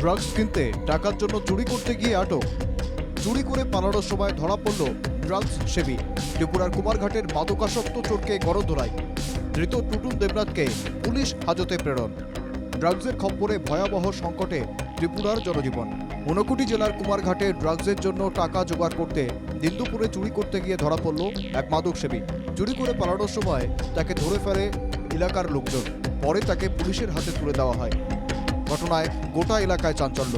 Drugs কিনতে, টাকার জন্য চুরি করতে গিয়ে আটক। চুরি করে পালানোর সময় ধরা পড়ল ড্রাগস সেবী। ত্রিপুরার কুমারঘাটের মাদকাসক্ত চোরকে গড়ধরায় ধৃত টুটুন দেবনাথকে পুলিশ হাজতে প্রেরণ। ড্রাগসের খপ্পরে ভয়াবহ সংকটে ত্রিপুরার জনজীবন। ঊনকোটি জেলার কুমারঘাটে ড্রাগসের জন্য টাকা জোগাড় করতে দিন্দুপুরে চুরি করতে গিয়ে ধরা পড়ল এক মাদক সেবী। চুরি করে পালানোর সময় তাকে ধরে ফেলে এলাকার লোকজন। পরে তাকে পুলিশের হাতে তুলে দেওয়া হয়। ঘটনায় গোটা এলাকায় চাঞ্চল্য।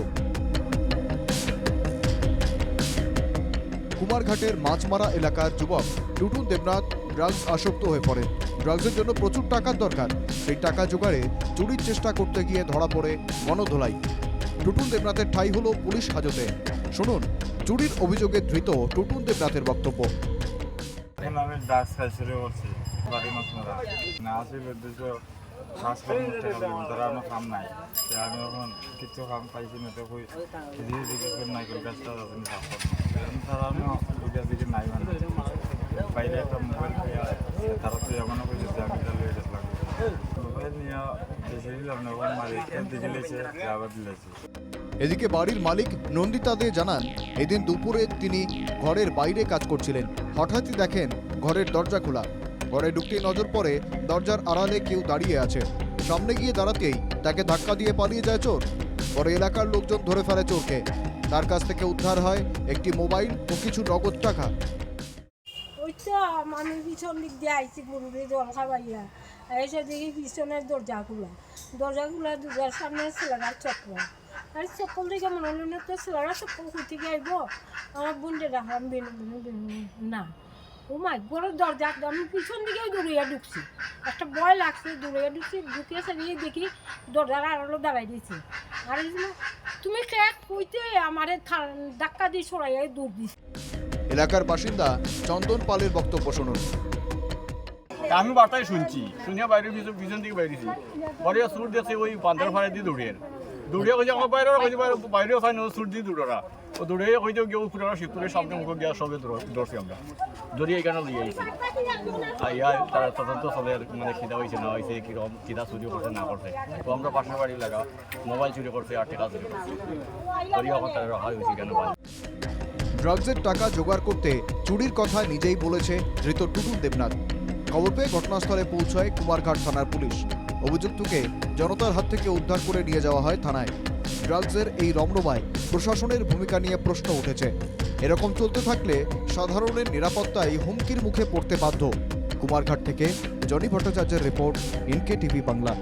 কুমারঘাটের মাছমারা এলাকার যুবক টুটুন দেবনাথ ড্রাগস আসক্ত হয়ে পড়ে। ড্রাগসের জন্য প্রচুর টাকার দরকার। সেই টাকা জোগাড়ে চুরির চেষ্টা করতে গিয়ে ধরা পড়ে গণধোলাই টুটুন দেবনাথের ঠাই হলো পুলিশ হাজতে। শুনুন, চুরির অভিযোগে ধৃত টুটুন দেবনাথের বক্তব্য। আমি ড্রাগস খাই শুরু করছি বাড়ি মাছ মারা না, আসিল মানে এদিকে বাড়ির মালিক নন্দিতা দে জানান, এদিন দুপুরে তিনি ঘরের বাইরে কাজ করছিলেন। হঠাৎই দেখেন ঘরের দরজা খোলা। ঘরে ঢুকতে নজর পড়ে দরজার আড়ালে কেউ দাঁড়িয়ে আছে। সামনে গিয়ে দাঁড়াতেই তাকে ধাক্কা দিয়ে পালিয়ে যায় চোর। পরে এলাকার লোকজন ধরে ফেলে চোরকে। তার কাছ থেকে উদ্ধার হয় একটি মোবাইল ও কিছু নগদ টাকা। পিছন দিক দিয়ে এসে দেখি চক্র আর না তো আমার বেনু না। ও মাই গরুর দরজা আমি পিছন দিকে দৌড়িয়া ঢুকছি। একটা ভয় লাগছে দৌড়িয়া ঢুকছি ঢুকিয়ে সারিয়ে দেখি দরজার আড়ালো দাঁড়াই দিয়েছি আর তুমি খেয়ে কইতে আমার ধাক্কা দিয়ে সরাইয়া দৌড় দিছি। এলাকার বাসিন্দা চন্দন পালের বক্তব্য শুনুন। আমি বার্তায় শুনছি শুনিয়া বাইরে পিছন পিছন দিকে বাইরেছি বাইরে সুর দিয়েছে ওই বান্দার ফাড়ে দিয়ে দৌড়িয়ে দৌড়িয়ে কইছে আমার বাইরে কইছে বাইরে ফাইন সুর দিয়ে দৌড়রা। ও দৌড়িয়ে কইছে গিয়ে পুরো শিবপুরের সামনে মুখে গিয়া সবে দৌড়ছি আমরা। দৌড়িয়ে এখানে লিয়ে আইছি। আইয়া তারা তদন্ত চলে মানে খিদা হয়েছে না হয়েছে কীরকম খিদা চুরি করছে, না করছে। তো আমরা পাশের বাড়ি লাগা মোবাইল চুরি করছে আর টাকা চুরি করছে। করিয়া এখন তারা হয়েছে কেন ড্রাগসের টাকা জোগাড় করতে চুরির কথা নিজেই বলেছে ধৃত টুটুন দেবনাথ। খবর পেয়ে ঘটনাস্থলে পৌঁছায় কুমারঘাট থানার পুলিশ। অভিযুক্তকে জনতার হাত থেকে উদ্ধার করে নিয়ে যাওয়া হয় থানায়। ড্রাগসের এই রমরমায় প্রশাসনের ভূমিকা নিয়ে প্রশ্ন উঠেছে। এরকম চলতে থাকলে সাধারণের নিরাপত্তাই হুমকির মুখে পড়তে বাধ্য। কুমারঘাট থেকে জনি ভট্টাচার্যের রিপোর্ট ইনকে টিভি বাংলা।